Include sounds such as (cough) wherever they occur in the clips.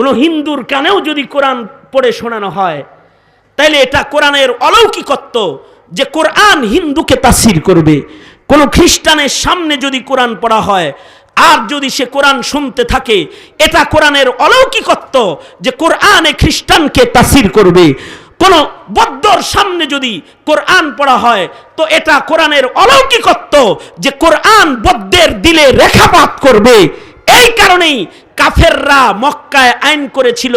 কোনো হিন্দুর কানেও যদি কোরআন পড়ে শোনানো হয়, তাইলে এটা কোরআনের অলৌকিকত্ব যে কোরআন হিন্দুকে তাসির করবে। কোনো খ্রিস্টানের সামনে যদি কোরআন পড়া হয়, আর যদি সে কোরআন শুনতে থাকে, এটা কোরআনের অলৌকিকত্ব যে কোরআনে খ্রিস্টানকে তাসির করবে। কোন বদ্ধর সামনে যদি কোরআন পড়া হয়, তো এটা কোরআনের অলৌকিকত্ব যে কোরআন বদ্দের দিলে রেখাপাত করবে। এই কারণেই কাফেররা মক্কায় আইন করেছিল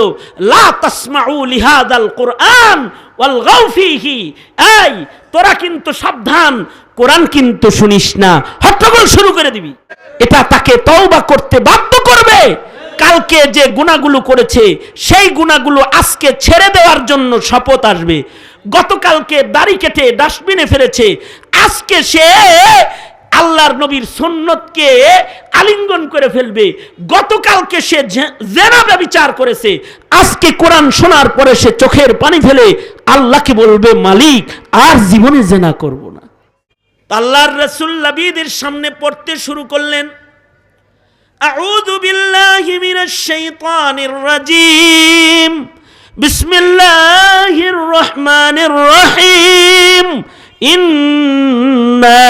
তোরা কিন্তু সাবধান, কোরআন কিন্তু শুনিস না। হট্টগোল শুরু করে দিবি। এটা তাকে তওবা করতে বাধ্য করবে। কালকে যে গুণাগুলো করেছে, সেই গুণাগুলো আজকে ছেড়ে দেওয়ার জন্য শপথ আসবে। গতকালকে দাড়ি কেটে ডাস্টবিনে ফেলেছে। আজকে সে আল্লাহর নবীর সুন্নতকে আলিঙ্গন করে ফেলবে গতকালকে সে জে- জেনা ব্যবিচার করেছে আজকে কোরআন শোনার পরে সে চোখের পানি ফেলে আল্লাহকে বলবে মালিক আর জীবনে জেনা করব না আল্লাহর রসুল নবীদের সামনে পড়তে শুরু করলেন أعوذ بالله من الشيطان الرجيم بسم الله الرحمن الرحيم إنا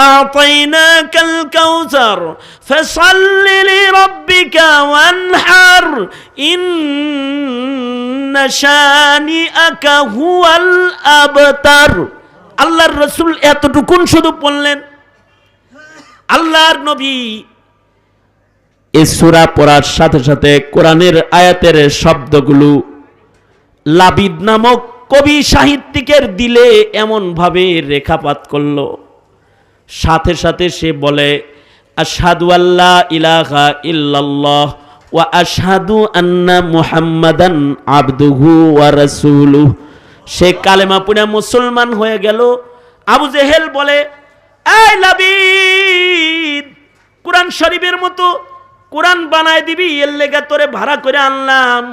أعطيناك الكوثر فصل لربك وانحر إن شانئك هو الأبتر আল্লাহর রসুল এতটুকুন শুধু বললেন আল্লাহর নবী এই সূরা পড়ার সাথে সাথে কোরআনের আয়াতের শব্দগুলো লাবিদ নামক কবি সাহিত্যিকের দিলে এমনভাবে রেখাপাত করলো সাথে সাথে সে বলে, আশহাদু আল্লাহ ইলাহা ইল্লাল্লাহ ওয়া আশহাদু আন্না মুহাম্মাদান আবদুহু ওয়া রাসূলুহু। সে কালেমা পড়ে মুসলমান হয়ে গেল। আবু জেহেল বলে, এই লাবিদ কোরআন শরীফের মতো কোরআন বানায় দিবি, এর লেগে তোরে ভাড়া করে আনলাম।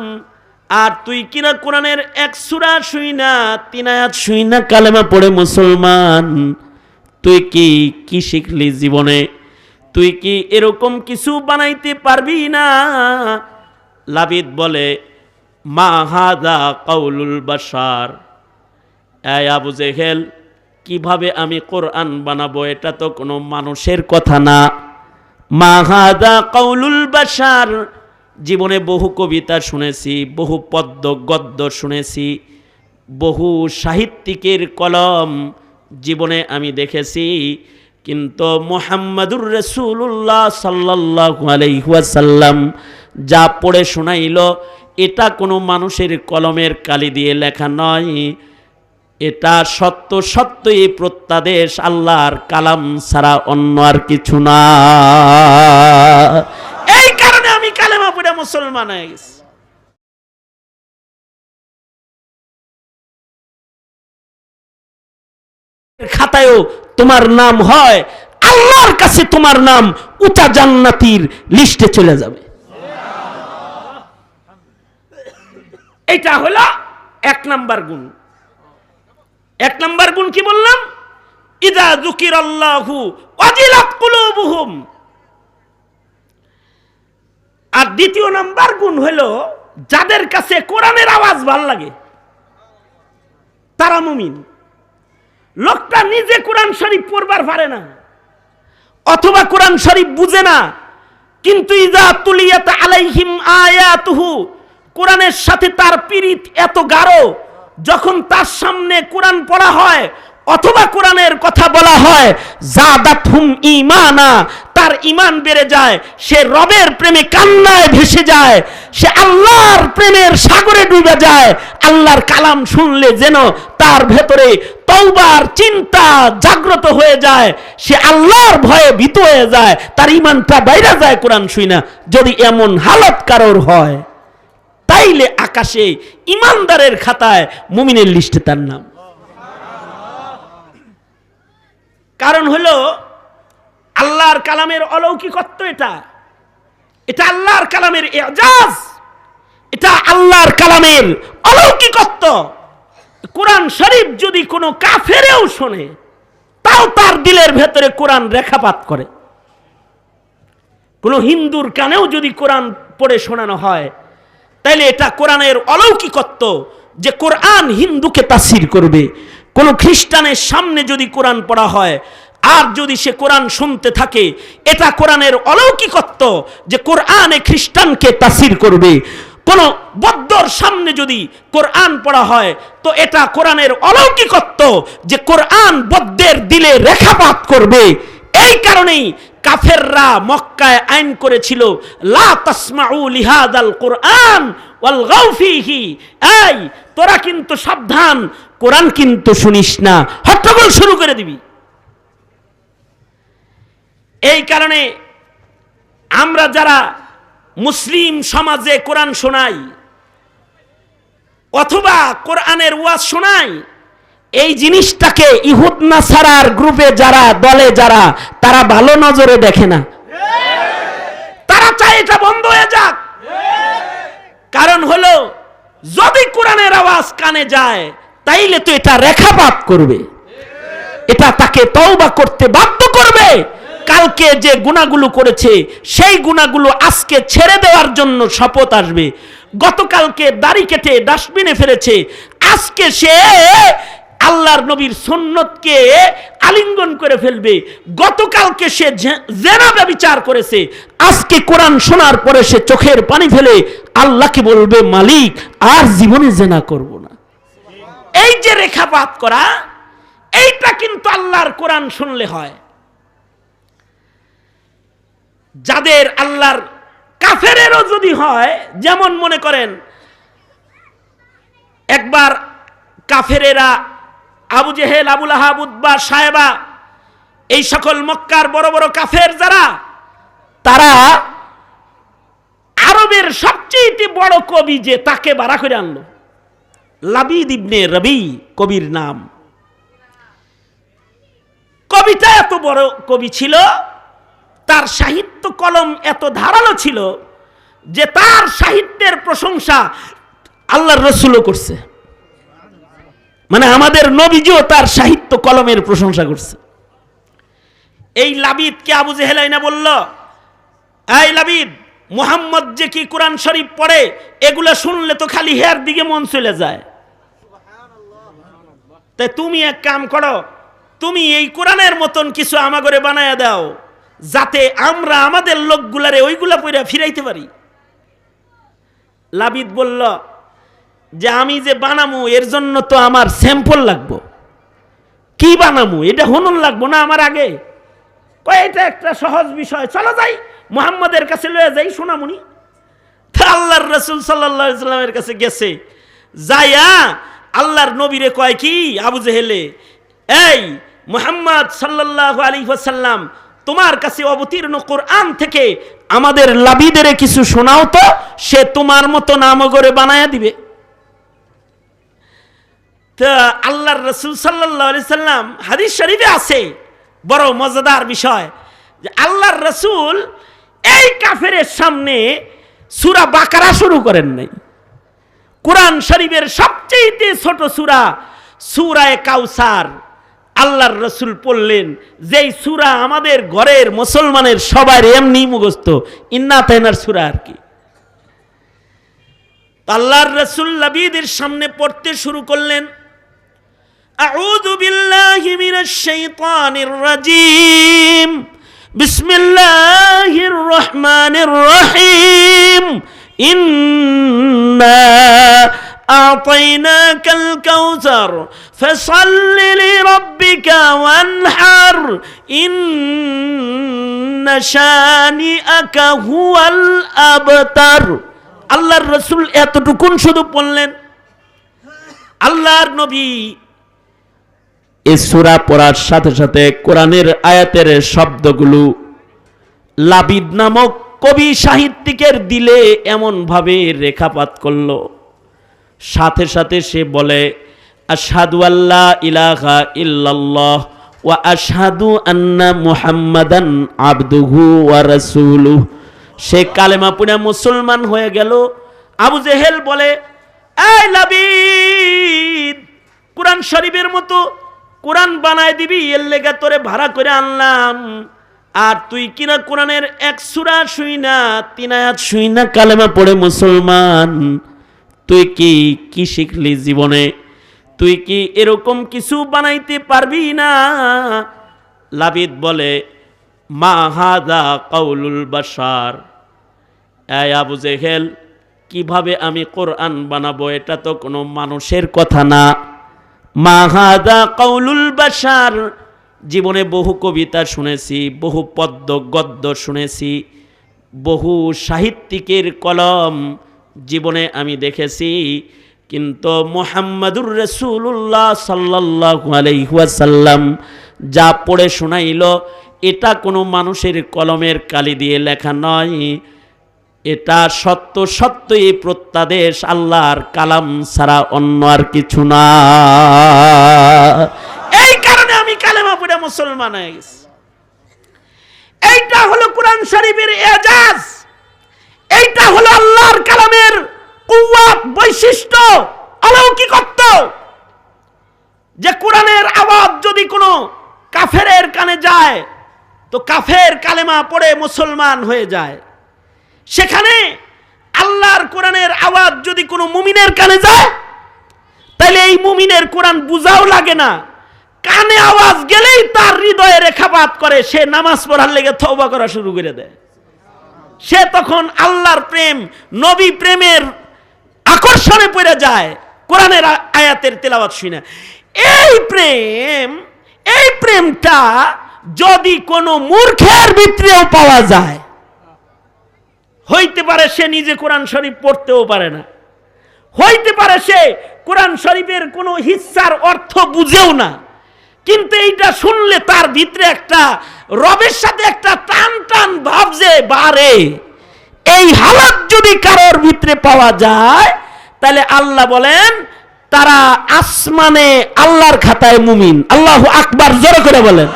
আর তুই কিনা কোরআনের এক সুরা শুই না, তিন আয়াত শুই না, কালেমা পড়ে মুসলমান। তুই কি কি শিখলি জীবনে? তুই কি এরকম কিছু বানাইতে পারবি না? লাবিদ বলে, মা হাদা কাউলুল বাসার এই আবু জেহেল, কীভাবে আমি কোরআন বানাবো এটা তো কোনো মানুষের কথা না। মা হাদা কাউলুল বাসার জীবনে বহু কবিতা শুনেছি, বহু পদ্য গদ্য শুনেছি, বহু সাহিত্যিকের কলম জীবনে আমি দেখেছি, কিন্তু মোহাম্মদুর রসুল্লাহ সাল্লাহ আলাইহাসাল্লাম যা পড়ে শোনাইল, এটা কোনো মানুষের কলমের কালি দিয়ে লেখা নয়। এটা সত্য সত্য এই প্রত্যাদেশ, আল্লাহর কালাম ছাড়া অন্য আর কিছু না। এই কারণে আমি কালেমা পড়ে মুসলমান হয়ে গেছি। খাতায়ও তোমার নাম হয়, আল্লাহর কাছে তোমার নাম উঁচা জান্নাতির লিস্টে চলে যাবে। এটা হলো এক নাম্বার গুণ। এক নাম্বার গুণ কি বললাম? ইদা জুকির আল্লাহু অজিলাত কুলুবুহুম। আর দ্বিতীয় নাম্বার গুণ হলো যাদের কাছে কোরআনের আওয়াজ ভালো লাগে, তারা মুমিন। লোকটা নিজে কোরআন শরীফ পড়বার পারে না, অথবা কোরআন শরীফ বুঝে না, কিন্তু ইজা তুলিয়াত আলাইহিম আয়াতুহু, কোরআনের সাথে তার পীড়িত এত গাঢ়, যখন তার সামনে কোরআন পড়া হয়, অথবা কোরআনের কথা বলা হয়, জাদাতহুম ইমানা তার ইমান বেড়ে যায়, সে রবের প্রেমে কান্নায় ভেসে যায়, সে আল্লাহর প্রেমের সাগরে ডুবে যায় আল্লাহর কালাম শুনলে যেন তার ভেতরে তৌবার চিন্তা জাগ্রত হয়ে যায়। সে আল্লাহর ভয়ে ভীত হয়ে যায়, তার ইমানটা বাইরে যায় কোরআন শুই না। যদি এমন হালত কারোর হয়, তাইলে আকাশে ইমানদারের খাতায় মুমিনের লিস্টে তার নাম। কারণ হলো, আল্লাহর কালামের অলৌকিকত্ব এটা। এটা আল্লাহর কালামের এজাজ। এটা আল্লাহর কালামের অলৌকিকত্ব। কোরআন শরীফ যদি কোনো কাফেরেও শোনে, তাও তার দিলের ভেতরে কোরআন রেখাপাত করে। কোনো হিন্দুর কানেও যদি কোরআন পড়ে শোনানো হয়, তাইলে এটা কোরআনের অলৌকিকত্ব যে কোরআন হিন্দুকে তাসির করবে। কোনো খ্রিস্টানের সামনে যদি কোরআন পড়া হয়, আর যদি সে কোরআন শুনতে থাকে, এটা কোরআনের অলৌকিকত্ব যে কোরআনে খ্রিস্টানকে তাসির করবে। কোন বদ্ধর সামনে যদি কোরআন পড়া হয়, তো এটা কোরআনের অলৌকিকত্ব যে কোরআন বদ্ধের দিলে রেখাপাত করবে। এই কারণেই কাফেররা মক্কায় আইন করেছিল, লা কোরআন এই, তোরা কিন্তু সাবধান, কোরআন কিন্তু শুনিস না। হট্টগোল শুরু করে দিবি। এই কারণে আমরা যারা মুসলিম সমাজে কোরআন শোনাই অথবা কোরআনের ওয়াজ শোনাই এই জিনিসটাকে ইহুদ নাসারার গ্রুপে যারা, দলে যারা, তারা ভালো নজরে দেখে না। তারা চায় এটা বন্ধ হয়ে যাক। কারণ হলো, যদি কোরআনের আওয়াজ কানে যায়, তাইলে তো এটা রেখাপাত করবে। এটা তাকে তওবা করতে বাধ্য করবে। কালকে যে গুণাগুলো করেছে, সেই গুণাগুলো আজকে ছেড়ে দেওয়ার জন্য শপথ আসবে। গতকালকে দাড়ি কেটে ডাস্টবিনে ফেলেছে, আজকে সে আল্লাহর নবীর সুন্নতকে আলিঙ্গন করে ফেলবে। গতকালকে সে জেনা বিচার করেছে, আজকে কোরআন শোনার পরে সে চোখের পানি ফেলে আল্লাহকে বলবে, মালিক, আর জীবনে জেনা করব না। এই যে রেখাপাত করা, এইটা কিন্তু আল্লাহর কোরআন শুনলে হয়। যাদের আল্লাহর কাফেরেরও যদি হয়, যেমন মনে করেন, একবার কাফেরেরা আবু জেহেল আবুল আহাব সাহেবা এই সকল মক্কার বড় বড় কাফের যারা, তারা আরবের সবচেয়ে বড় কবি যে তাকে বাড়া করে আনলো, লাবিদ ইবনে রবি কবির নাম। কবিতা এত বড় কবি ছিল তার সাহিত্য কলম এত ধারালো ছিল যে তার সাহিত্যের প্রশংসা আল্লাহর রসুলও করছে। মানে আমাদের নবীজিও তার সাহিত্য কলমের প্রশংসা করছে। এই লাবিদকে আবু জেহেলাইনা বলল, এই লাবিদ, মোহাম্মদ যে কি কোরআন শরীফ পড়ে, এগুলো শুনলে তো খালি হেয়ার দিকে মন চলে যায়। তাই তুমি এক কাম করো, তুমি এই কোরআনের মতন কিছু আমাগরে বানায়া দাও। যাতে আমরা আমাদের লোকগুলারে ওইগুলা পইরা ফিরাইতে পারি। লাবিদ বলল, যে আমি যে বানামু, এর জন্য তো আমার স্যাম্পল লাগবো। কি বানামু? এটা হনুন লাগবো না আমার আগে? এটা একটা সহজ বিষয়। চলো যাই, মোহাম্মদের কাছে লয়ে যাই সোনামুনি। আল্লাহর রসুল ইসলামের কাছে গেছে। যাইয়া আল্লাহর নবীরে কয় কি, আবু জেহেলে, এই মোহাম্মদ সাল্লাহ আলী সাল্লাম তোমার কাছে অবতীর্ণ কোরআন থেকে আমাদের লাবিদের কিছু শোনাও তো, সে তোমার মতো নামগরে বানায়া দিবে। তা আল্লাহর রসুল সাল্লাম হাদিস শরীফে আছে, বড় মজাদার বিষয় যে আল্লাহর রসুল এই কাফেরের সামনে সুরা বাকারা শুরু করেন নাই। কোরআন শরীফের সবচেয়ে ছোট সুরা সুরায় কাউসার। আল্লাহর রসুল পড়লেন যেই সুরা আমাদের ঘরের মুসলমানের সবার এমনি মুখস্থ ইন্না তাইনার সুরা আর কি আল্লাহর রসুল নবীদের সামনে পড়তে শুরু করলেন أعوذ بالله من الشيطان الرجيم بسم الله الرحمن الرحيم إنا أعطيناك الكوثر فصل لربك وانحر إن شانئك هو الأبتر আল্লাহর রসুল এতটুকুন শুধু বললেন আল্লাহর নবী এই সূরা পড়ার সাথে সাথে কোরআনের আয়াতের শব্দগুলো লাবিদ নামক কবি সাহিত্যিকের দিলে এমনভাবে রেখাপাত করলো সাথে সাথে সে বলে, আশহাদু আল্লাহ ইলাহা ইল্লাল্লাহ ওয়া আশহাদু আন্না মুহাম্মাদান আবদুহু ওয়া রাসূলুহু। সে কালেমা পুরা মুসলমান হয়ে গেল। আবু জেহেল বলে, এই লাবিদ কোরআন শরীফের মতো কোরআন বানায় দিবি, এর লেগে তোরে ভাড়া করে আনলাম। আর তুই কিনা কোরআনের এক সুরা শুই না, তিন আয়াত শুই না, কালেমা পড়ে মুসলমান। তুই কি কি শিখলি জীবনে? তুই কি এরকম কিছু বানাইতে পারবি না? লাবিদ বলে, মা হাদা কাউলুল বাসার এই আবু জেহেল, কীভাবে আমি কোরআন বানাবো, এটা তো কোনো মানুষের কথা না। মা হাদা কাউলুল বাসার জীবনে বহু কবিতা শুনেছি, বহু পদ্য গদ্য শুনেছি, বহু সাহিত্যিকের কলম জীবনে আমি দেখেছি, কিন্তু মোহাম্মদুর রসুল্লাহ সাল্লাহ আলাইহাসাল্লাম যা পড়ে শোনাইল, এটা কোনো মানুষের কলমের কালি দিয়ে লেখা নয়। এটা সত্য, সত্যই প্রত্যাদেশ, আল্লাহর কালাম ছাড়া অন্য আর কিছু না। এই কারণে আমি কালেমা পড়ে মুসলমান হয়ে গেছি। এইটা হলো কোরআন শরীফের এজাজ। এইটা হলো আল্লাহর কালামের কুয়াত বৈশিষ্ট্য। অলৌকিকত্ব যে কোরআনের আওয়াজ যদি কোনো কাফেরের কানে যায়, তো কাফের কালেমা পড়ে মুসলমান হয়ে যায়। সেখানে আল্লাহর কোরআনের আওয়াজ যদি কোনো মুমিনের কানে যায় তাহলে এই মুমিনের কোরআন বুঝাও লাগে না। কানে আওয়াজ গেলেই তার হৃদয়ে রেখাপাত করে, সে নামাজ পড়ার লেগে থৌবা করা শুরু করে দেয়। সে তখন আল্লাহর প্রেম, নবী প্রেমের আকর্ষণে পড়ে যায়। কোরআনের আয়াতের তেলাওয়াত শুনে এই প্রেম, এই প্রেমটা যদি কোনো মূর্খের ভিতরেও পাওয়া যায়, হইতে পারে সে নিজে কোরআন শরীফ পড়তেও পারে না। হইতে পারে সে কোরআন শরীফের কোনো হিস্সার অর্থ বুঝেও না। কিন্তু এইটা শুনলে তার ভিতরে একটা রবের সাথে একটা টান টান ভাব যে বাড়ে। এই হালাত যদি কারোর ভিতরে পাওয়া যায়, তাহলে আল্লাহ বলেন, তারা আসমানে আল্লাহর খাতায় মুমিন। আল্লাহ আকবার, জোরে করে বলেন।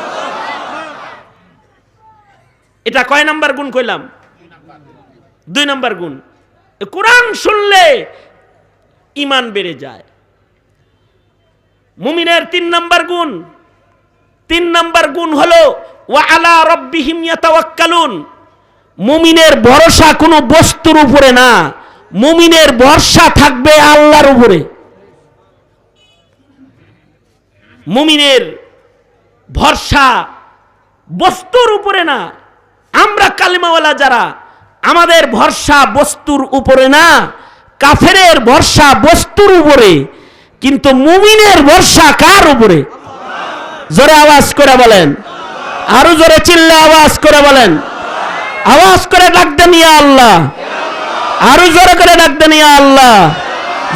এটা কয় নাম্বার গুণ কইলাম? দুই নাম্বার গুণ। কোরআন শুনলে ইমান বেড়ে যায়। মুমিনের তিন নাম্বার গুণ তিন নাম্বার গুণ হলো, ওয়া আলা রব্বিহিম ইয়াতাওয়াক্কালুন। মুমিনের ভরসা কোনো বস্তুর উপরে না, মুমিনের ভরসা থাকবে আল্লাহর উপরে। মুমিনের ভরসা বস্তুর উপরে না, আমরা কালিমাওয়ালা যারা, আমাদের ভরসা বস্তুর উপরে না, কাফেরের ভরসা বস্তুর উপরে, কিন্তু মুমিনের ভরসা কার উপরে? জোরে আওয়াজ করে বলেন। আরও জোরে চিল্লে আওয়াজ করে বলেন। আওয়াজ করে ডাক দেন ইয়া আল্লাহ। আরও জোরে করে ডাক দেন ইয়া আল্লাহ।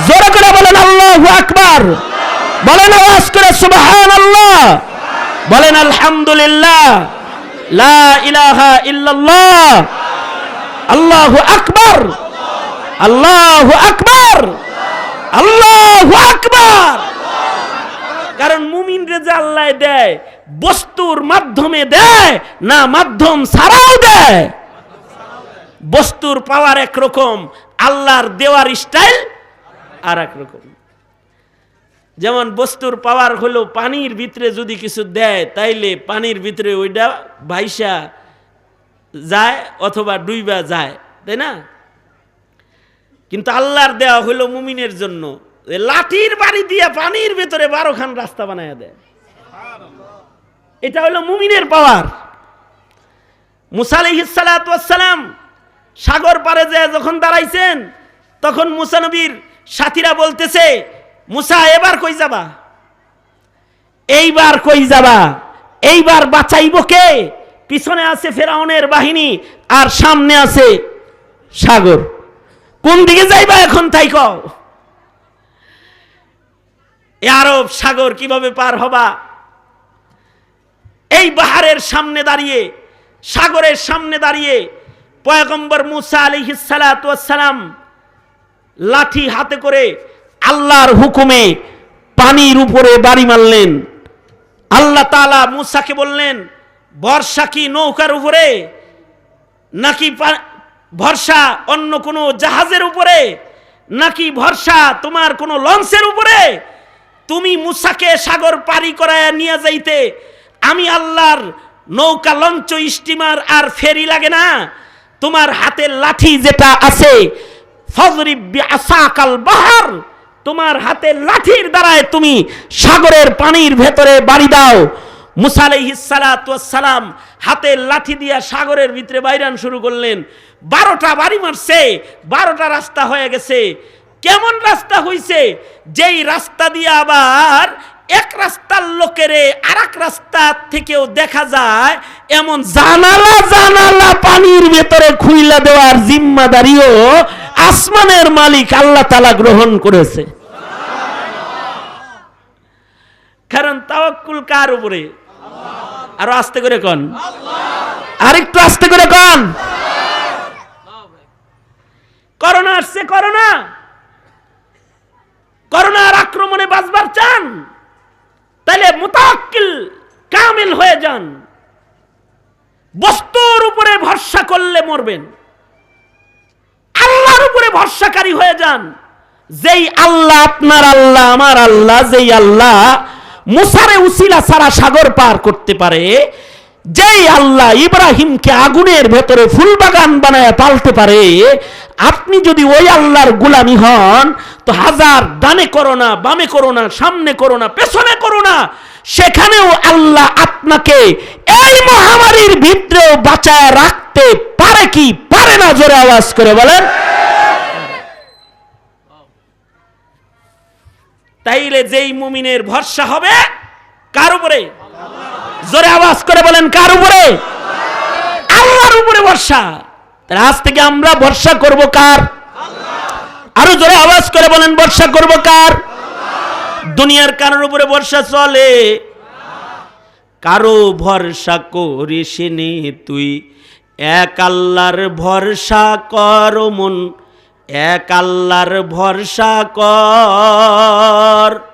জোরে করে বলেন, আল্লাহু আকবার। বলেন আওয়াজ করে সুবহান আল্লাহ বলেন, আলহামদুলিল্লাহ। লা ইলাহা ইল্লাল্লাহ। আল্লাহু আকবার। আল্লাহু আকবার। আল্লাহু আকবার। কারণ মুমিন যে আল্লাহ দেয়, বস্তুর মাধ্যমে দেয়, না মাধ্যম ছাড়াও দেয়। বস্তুর পাওয়ার একরকম, আল্লাহর দেওয়ার স্টাইল আর এক রকম যেমন বস্তুর পাওয়ার হলো পানির ভিতরে যদি কিছু দেয়, তাইলে পানির ভিতরে ওইটা ভাইসা যায় অথবা ডুইবা যায়, তাই না? কিন্তু আল্লাহর দেওয়া হলো মুমিনের জন্য। লাঠির বাড়ি দিয়ে পানির ভেতরে বারোখান রাস্তা বানায় দেয়। এটা হলো মুমিনের পাওয়ার। মুসালিহিসালাম সাগর পারে যে যখন দাঁড়াইছেন, তখন মুসানবীর সাথীরা বলতেছে, মুসা, এবার কই যাবা? এইবার কই যাবা? এইবার বাঁচাইব কে? পিছনে আছে ফেরাউনের বাহিনী আর সামনে আছে সাগর। কোন দিকে যাইবা এখন তাই কও? আরব সাগর কীভাবে পার হবা? এই বাহারের সামনে দাঁড়িয়ে, সাগরের সামনে দাঁড়িয়ে পয়গম্বর মুসা আলিহিসালাম লাঠি হাতে করে আল্লাহর হুকুমে পানির উপরে বাড়ি মারলেন। আল্লাহ তালা মুসাকে বললেন, বর্ষা কি নৌকার উপরে নাকি ভরসা অন্য কোনো জাহাজের উপরে? নাকি ভরসা তোমার কোনো লঞ্চের উপরে? তুমি মুসাকে সাগর পারি করায় নিয়ে যাইতে, আমি আল্লাহর নৌকা লঞ্চ স্টিমার আর ফেরি লাগে না। তোমার হাতের লাঠি যেটা আছে বাহার, তোমার হাতের লাঠির দ্বারায় তুমি সাগরের পানির ভেতরে বাড়ি দাও। মুসা আলাইহিসসালাম হাতের লাঠি দিয়া সাগরের ভিতরে বাইরান শুরু করলেন। বারোটা বাড়ি মারছে, বারোটা রাস্তা হয়ে গেছে। কেমন রাস্তা হইছে? যেই রাস্তা দিয়ে আবার এক রাস্তার লোকেরে আর এক রাস্তা থেকেও দেখা যায় এমন জানালা জানালা পানির ভেতরে খুইলা দেওয়ার জিম্মাদারিও আসমানের মালিক আল্লাহ তালা গ্রহণ করেছে। কারণ তাওয়াক্কুল কার উপরে? আরও আস্তে করে কন। আরেকটু আস্তে করে কন। করোনা আসছে করোনা। করোনার আক্রমণে বাঁচবার চান তাহলে মুতাক্কিল, কামিল হয়ে যান। বস্তুর উপরে ভরসা করলে মরবেন। আল্লাহর উপরে ভরসাকারী হয়ে যান। যেই আল্লাহ আপনার আল্লাহ, আমার আল্লাহ, যেই আল্লাহ মুসারে উসিলা সারা সাগর পার করতে পারে যেই আল্লাহ ইব্রাহিমকে আগুনের ভেতরে ফুল বাগান বানায় পালতে পারে, আপনি যদি ওই আল্লাহর গুলামি হন, তো হাজার ডানে করো না, বামে করো না, সামনে করো না, পেছনে করো না, সেখানেও আল্লাহ আপনাকে এই মহামারীর ভিতরেও বাঁচায় রাখতে পারে কি পারে না জোরে আওয়াজ করে বলেন। তাইলে যেই মুমিনের ভরসা হবে, কার উপরে? জোরে আওয়াজ করে বলেন, কার উপরে? আল্লাহর উপরে ভরসা। তাহলে আজ থেকে আমরা ভরসা করব কার? আরও জোরে আওয়াজ করে বলেন, ভরসা করব কার? দুনিয়ার কারোর উপরে ভরসা চলে। কারও ভরসা করিস নি তুই। এক আল্লাহর ভরসা কর মন, এক আল্লাহর ভরসা কর।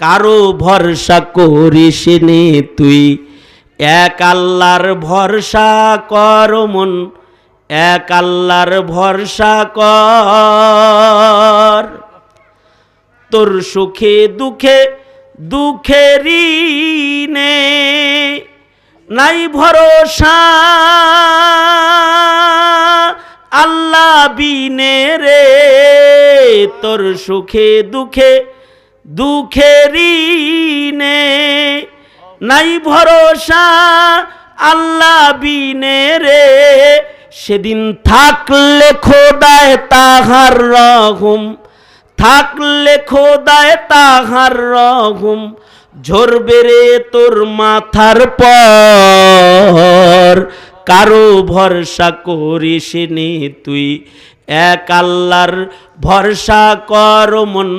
কারও ভরসা করিস নে তুই। এক আল্লাহর ভরসা কর মন, এক আল্লাহর ভরসা কর। তোর সুখে দুঃখে, দুঃখেরই নে, নাই ভরসা। আল্লাহ বিনে রে, তোর সুখে দুঃখে দুঃখেরই নে। নাই ভরসা আল্লাহ বিনে রে। সেদিন থাকলে খোদায় তাহার রহম, থাকলে খোদায় তাহার রহম ঝরবে রে তোর মাথার পর। কারও ভরসা করিস তুই, এক আল্লাহর ভরসা কর মন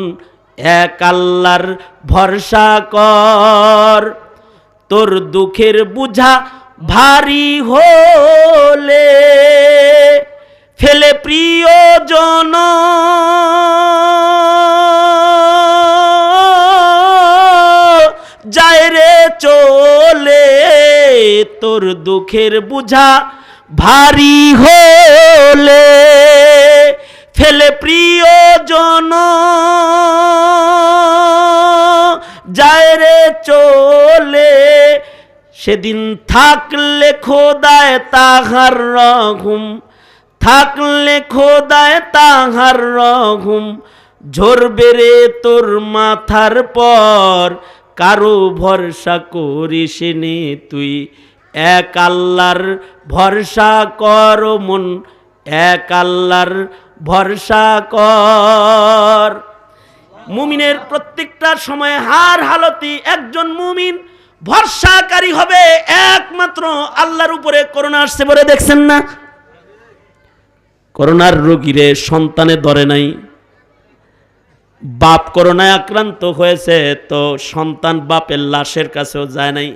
এক আল্লাহর ভরসা কর। তোর দুঃখের বুঝা ভারী হলে ফেলে প্রিয়জন। যায় রে চলে, তোর দুঃখের বুঝা ভারী হলে ফেলে প্রিয়জন, যায় রে চলে। সেদিন থাকলে খোদায় তাহার রঘুম থাকলে খোদায় তাহার রঘুম ঝরবে রে তোর মাথার পর, কারও ভরসা করিস নে তুই। এক আল্লাহর ভরসা কর মন, এক আল্লাহর ভরসা কর। মুমিনের প্রত্যেকটা সময় হার হালতি, একজন মুমিন ভরসাকারী হবে একমাত্র আল্লাহর উপরে। করোনা আসছে বলে দেখছেন না? করোনার রোগীরে সন্তানে ধরে নাই। বাপ করোনায় আক্রান্ত হয়েছে, তো সন্তান বাপের লাশের কাছেও যায় নাই।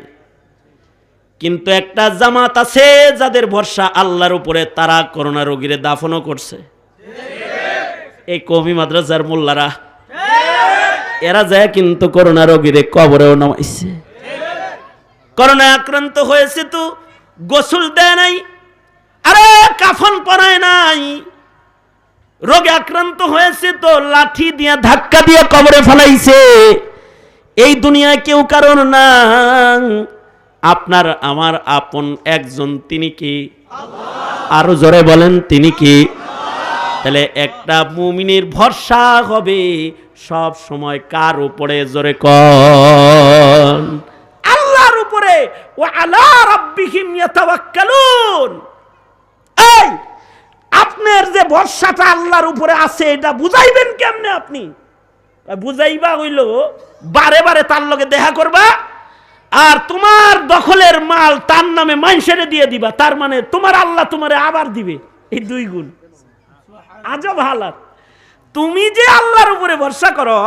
কিন্তু একটা জামাত আছে যাদের ভরসা আল্লাহর উপরে, তারা করোনা রোগীরে দাফনও করছে। এই কমি মাদ্রাসার মোল্লারা। এরা যায় কিন্তু করোনা রোগীরে কবরেও নামাইছে। করোনা আক্রান্ত হয়েছে তো গোসল দেয় নাই, আরে কাফন পরায় নাই। রোগে আক্রান্ত হয়েছে তো লাঠি দিয়ে ধাক্কা দিয়ে কবরে ফেলাইছে। এই দুনিয়ায় কেউ কারণ না আপনার, আমার আপন একজন, তিনি কি? আরও জোরে বলেন, তিনি কি? তাহলে একটা মুমিনের ভরসা হবে, সব সময় কার উপরে? জোরে কন। আল্লাহর উপরে। ও আলা রাব্বিহিম ইয়াতাওয়াক্কালুন। এই, আপনার যে ভরসাটা আল্লাহর উপরে আছে, এটা বুঝাইবেন কেমনে আপনি? বুঝাইবা হইল, বারে বারে তার লগে দেখা করবা, আর তোমার দখলের মাল তার নামে মাইনসেরে দিয়ে দিবা, তার মানে তোমার আল্লাহ তোমারে আবার দিবে, এই দুই গুণ। আজব হালাত। তুমি যে আল্লাহর উপরে ভরসা করো,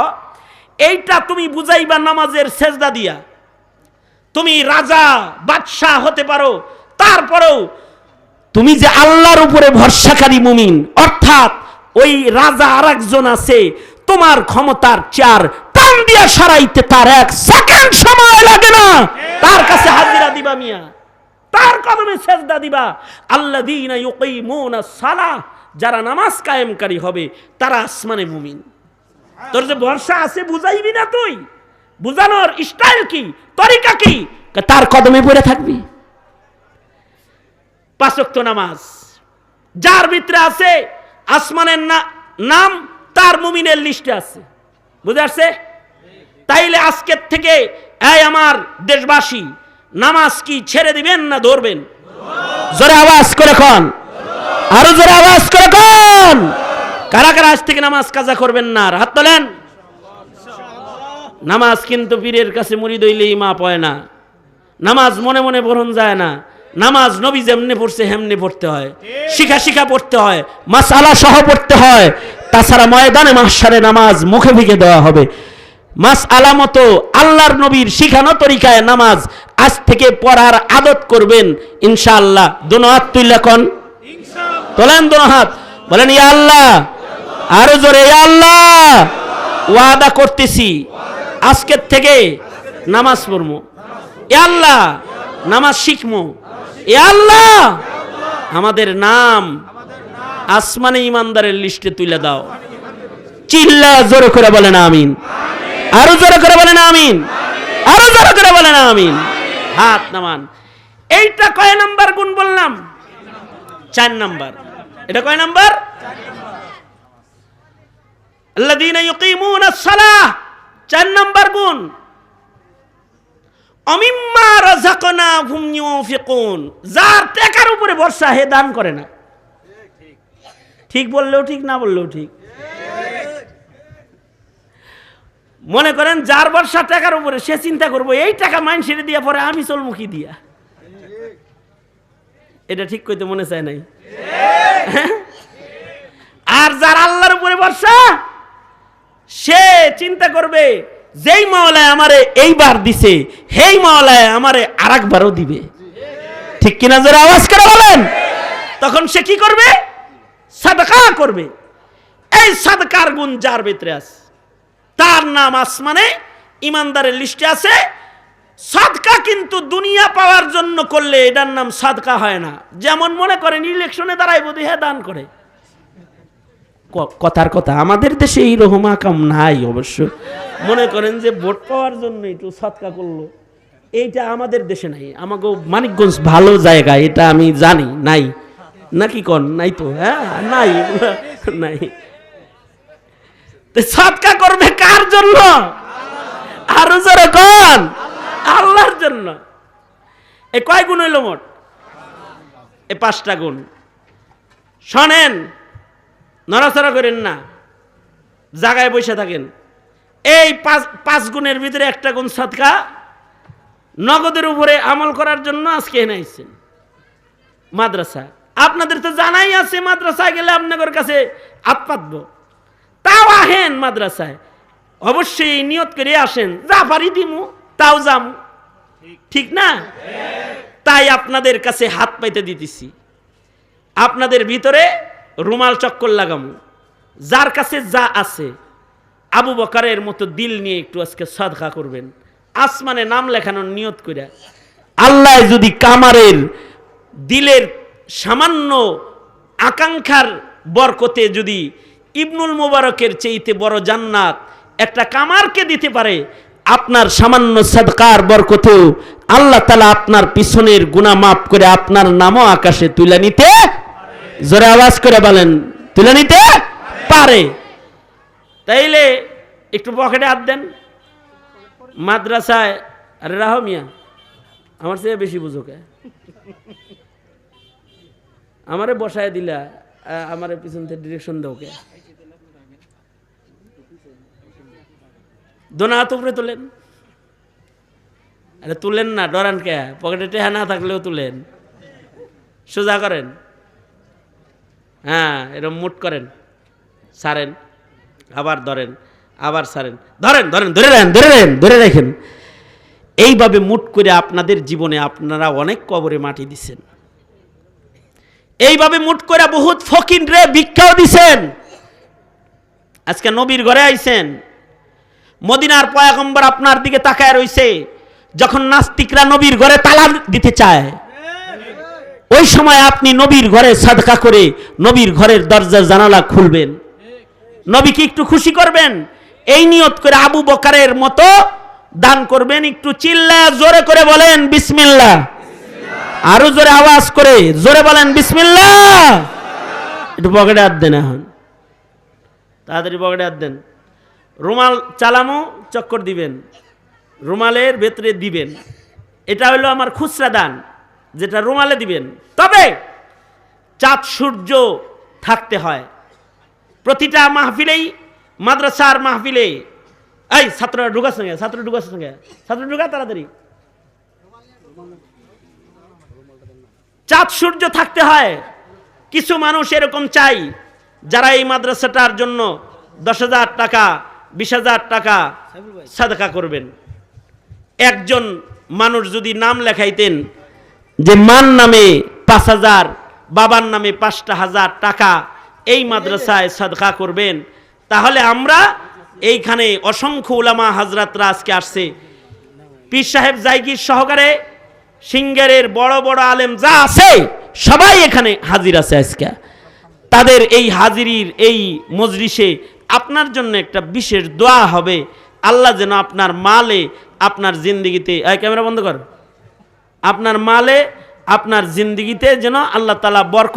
এইটা তুমি বুঝাইবা নামাজের সেজদা দিয়া। তুমি রাজা, বাদশাহ হতে পারো, তারপরেও তুমি যে আল্লাহর উপরে ভরসাকারী মুমিন, অর্থাৎ ওই রাজা আর একজন আছে, তোমার ক্ষমতার চার টান দিয়া সারাইতে তার এক সেকেন্ড সময় লাগে না। তার কাছে হাজিরা দিবা মিয়া। তার কদমে সেজদা দিবা। আল্লাযীনা ইউকিমুনা সালাহ। যারা নামাজ কায়েমকারী হবে, তারা আসমানে মুমিন। তোর যে ভরসা আছে, বুঝাইবি না তুই। বুঝানোর স্টাইল কি, তরিকা কি তার কদমে পড়ে থাকবি। পাঁচক্ত নামাজ। যার ভিতরে আছে, আসমানের নাম, তার মুমিনের লিস্টে আছে। বুঝে আসছে? তাইলে আজকের থেকে, এই আমার দেশবাসী, নামাজ কি ছেড়ে দিবেন না ধরবেন? জোরে আওয়াজ করে খন আরও জোরে আওয়াজ করে খন কারা কারা আজ থেকে নামাজ কাজা করবেন না? হাত তোলেন। নামাজ কিন্তু পীরের কাছে মুড়ি দইলেই মা পয় না। নামাজ মনে মনে পড়ন যায় না। নামাজ নবী যেমনি পড়ছে হেমনি পড়তে হয়। শিখা শিখা পড়তে হয়। মাসালা সহ পড়তে হয়। তাছাড়া ময়দানে মাসারে নামাজ মুখে ভিকে দেওয়া হবে। মাস আলামতো আল্লাহর নবীর শিখানো তরিকায় নামাজ আজ থেকে পড়ার আদত করবেন। ইনশাআল্লাহ। দোনো কন। তোলেন দোনো হাত। বলেন, ইয়া আল্লাহ। আরও জোরে, ইয়া আল্লাহ। ওয়াদা করতেছি। আজকের থেকে নামাজ পড়ব এ আল্লাহ। নামাজ শিখমো। এ আল্লাহ। আমাদের নাম আসমানে ইমানদারের লিস্টে তুলে দাও। চিল্লা, জোরে করে বলেন, আমিন। আরও জোরে করে বলেন, আমিন। আরও জোরে করে বলেন, আমিন। হাত নামান। এইটা কয় নাম্বার গুণ বললাম? চার নাম্বার। এটা কয় নাম্বার? চার গুণ। অমিম্মা যার হে দান করে না। ঠিক বললেও ঠিক, না বললেও ঠিক। মনে করেন, যার ভরসা, টাকার উপরে, সে চিন্তা করব, এই টাকা মাইন সেরে দিয়া পরে আমি চলমুখী দিয়া? এটা ঠিক কইতে মনে চায় নাই। আর যার আল্লাহর উপরে ভরসা, সে চিন্তা করবে, যেই মাওলায় আমারে এইবার দিছে, হেই মাওলায় আমারে আর একবারও দিবে। ঠিক কিনা যারা আওয়াজ করে বলেন? তখন সে কি করবে? সাদকা করবে। এই সাদকার গুণ যার ভিতরে আছে। তার নাম আসমানে, ইমানদারের লিস্টে আছে সাদকা কিন্তু দুনিয়া পাওয়ার জন্য করলে এটার নাম সাদকা হয় না। যেমন মনে করেন ইলেকশনে দাঁড়াই বোধ হ্যাঁ দান করে। কথার কথা, আমাদের দেশে এই রকম আকাম নাই অবশ্য। মনে করেন যে ভোট পাওয়ার জন্য একটু সৎকা করল। এইটা আমাদের দেশে নাই। আমাকে মানিকগঞ্জ ভালো জায়গা, এটা আমি জানি। নাই। নাকি কন? নাই তো। হ্যাঁ নাই। (laughs) নাই। তো সৎকা করবে কার জন্য? আরও জোরে কন। আল্লাহর জন্য। এ কয় গুণ হইল মোট? এ পাঁচটা গুণ। শোনেন, নড়াচড়া করেন না জায়গায় বসে থাকেন। এই পাঁচ পাঁচ গুণের ভিতরে একটা গুণ সৎকা, নগদের উপরে আমল করার জন্য আজকে এনে মাদ্রাসা। আপনাদের তো জানাই আছে, মাদ্রাসায় গেলে আপনাদের কাছে হাত তাও আহেন মাদ্রাসায়। অবশ্যই নিয়ত করে আসেন। যা পারি দিমু। তাও যামু। ঠিক। না? তাই আপনাদের কাছে হাত পাইতে দিতেছি। আপনাদের ভিতরে রুমাল চক্কর লাগামু। যার কাছে যা আছে আবু বকারের মতো দিল নিয়ে একটু আজকে সাদকা করবেন। আসমানে নাম লেখানোর নিয়ত করে আল্লাহ যদি কামারের দিলের সামান্য আকাঙ্ক্ষার বরকতে যদি ইবনুল মোবারকের চেইতে বড় জান্নাত একটা কামারকে দিতে পারে আপনার সামান্য সাদকার বরকতেও আল্লাহ তালা আপনার পিছনের গুণা মাফ করে আপনার নামও আকাশে তুলে নিতে জোরে আওয়াজ করে বলেন, তুলে নিতে পারে। তাইলে একটু পকেটে হাত দেন। মাদ্রাসায়, আরে রাহো মিয়া, আমার চেয়ে বেশি বুঝো কে? আমারে বসায় দিলা আমারে পিছন থেকে ডিরেকশন দাও কে? দোনা হাত উপরে তোলেন। আরে তুলেন না, ডরান কে? পকেটে টেহা না থাকলেও তুলেন। সোজা করেন। হ্যাঁ এরকম মুট করেন। সারেন, আবার ধরেন, আবার সারেন। ধরেন ধরেন, ধরে রাখেন ধরে রাখেন ধরে রাখেন। এইভাবে মুট করে আপনাদের জীবনে আপনারা অনেক কবরে মাটি দিছেন। এইভাবে মুট করে বহুত ফকিন রে ভিক্ষাও দিছেন। আজকে নবীর ঘরে আইছেন। মদিনার পয়াগম্বর আপনার দিকে তাকায় রইছে, যখন নাস্তিকরা নবীর ঘরে তালা দিতে চায়। ওই সময় আপনি নবীর ঘরে সাদকা করে নবীর ঘরের দরজা জানালা খুলবেন। নবীকে একটু খুশি করবেন? এই নিয়ত করে আবু বকারের মতো দান করবেন, একটু চিল্লা জোরে করে বলেন বিসমিল্লা আরও জোরে আওয়াজ করে জোরে বলেন বিসমিল্লা একটু পকেটে হাত দেন এখন। তাড়াতাড়ি পকেটে হাত দেন। রুমাল চালামো, চক্কর দিবেন। রুমালের ভেতরে দিবেন। এটা হলো আমার খুচরা দান, যেটা রুমালে দিবেন। তবে চাঁদ, সূর্য থাকতে হয়। প্রতিটা মাহফিলেই, মাদ্রাসার মাহফিলে এই, ছাত্ররা ঢুকার সঙ্গে ছাত্র ঢুকার সঙ্গে। ছাত্র ঢুকা তাড়াতাড়ি। চাঁদ, সূর্য থাকতে হয়। কিছু মানুষ এরকম চাই, যারা এই মাদ্রাসাটার জন্য দশ হাজার টাকা বিশ হাজার টাকা সাদকা করবেন। একজন মানুষ যদি নাম লেখাইতেন যে মান নামে পাঁচ হাজার বাবার নামে পাঁচটা হাজার টাকা এই মাদ্রাসায় সাদকা করবেন তাহলে আমরা এইখানে অসংখ্য উলামা হাজরাতরা আজকে আসছে। পীর সাহেব জাইগির সহকারে সিঙ্গারের বড় বড় আলেম যা আছে সবাই এখানে হাজির আছে আজকে। তাদের এই হাজিরির এই মজলিসে আপনার জন্য একটা বিশেষ দোয়া হবে। আল্লাহ যেন আপনার মালে আপনার জিন্দিগিতে ক্যামেরা বন্ধ কর। আপনার মালে আপনার জিন্দিগিতে যেন আল্লাহ তালা বরক